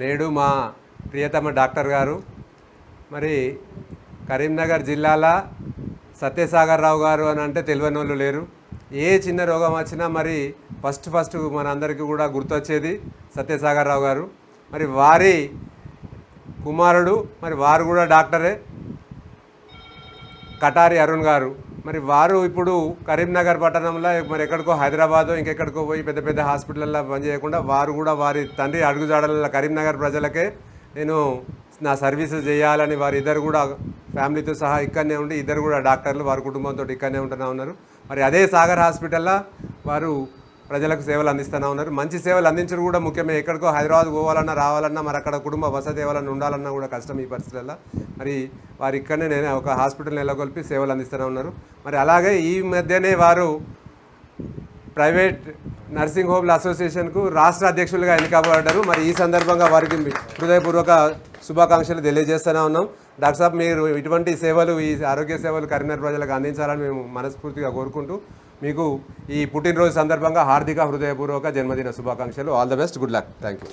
నేడు మా ప్రియతమ డాక్టర్ గారు మరి కరీంనగర్ జిల్లాల సత్యసాగర్ రావు గారు అని అంటే తెలియని వాళ్ళు లేరు. ఏ చిన్న రోగం వచ్చినా మరి ఫస్ట్ ఫస్ట్ మన అందరికీ కూడా గుర్తొచ్చేది సత్యసాగర్ రావు గారు. మరి వారి కుమారుడు మరి వారు కూడా డాక్టరే. కటారి అరుణ్ గారు. మరి వారు ఇప్పుడు కరీంనగర్ పట్టణంలో మరి ఎక్కడికో హైదరాబాద్ ఇంకెక్కడికో పోయి పెద్ద పెద్ద హాస్పిటల్లో పనిచేయకుండా వారు కూడా వారి తండ్రి అడుగుజాడల కరీంనగర్ ప్రజలకే నేను నా సర్వీసెస్ చేయాలని వారి ఇద్దరు కూడా ఫ్యామిలీతో సహా ఇక్కడనే ఉండి ఇద్దరు కూడా డాక్టర్లు వారి కుటుంబంతో ఇక్కడనే ఉంటున్నా ఉన్నారు. మరి అదే సాగర్ హాస్పిటల్లో వారు ప్రజలకు సేవలు అందిస్తూనే ఉన్నారు. మంచి సేవలు అందించడం కూడా ముఖ్యమే. ఎక్కడికో హైదరాబాద్ పోవాలన్నా రావాలన్నా మరి అక్కడ కుటుంబ వసతి ఏవాలన్నా ఉండాలన్నా కూడా కష్టం ఈ పరిస్థితుల్లో మరి వారు ఇక్కడనే నేను ఒక హాస్పిటల్ నెలకొల్పి సేవలు అందిస్తూనే ఉన్నారు. మరి అలాగే ఈ మధ్యనే వారు ప్రైవేట్ నర్సింగ్ హోమ్ల అసోసియేషన్కు రాష్ట్ర అధ్యక్షులుగా ఎన్నికబడ్డారు. మరి ఈ సందర్భంగా వారికి హృదయపూర్వక శుభాకాంక్షలు తెలియజేస్తూనే ఉన్నాం. డాక్టర్ సాబ్ మీరు ఇటువంటి సేవలు ఈ ఆరోగ్య సేవలు కరీంనగర్ ప్రజలకు అందించాలని మేము మనస్ఫూర్తిగా కోరుకుంటూ మీకు ఈ పుట్టినరోజు సందర్భంగా హార్దిక హృదయపూర్వక జన్మదిన శుభాకాంక్షలు. All the best good luck thank you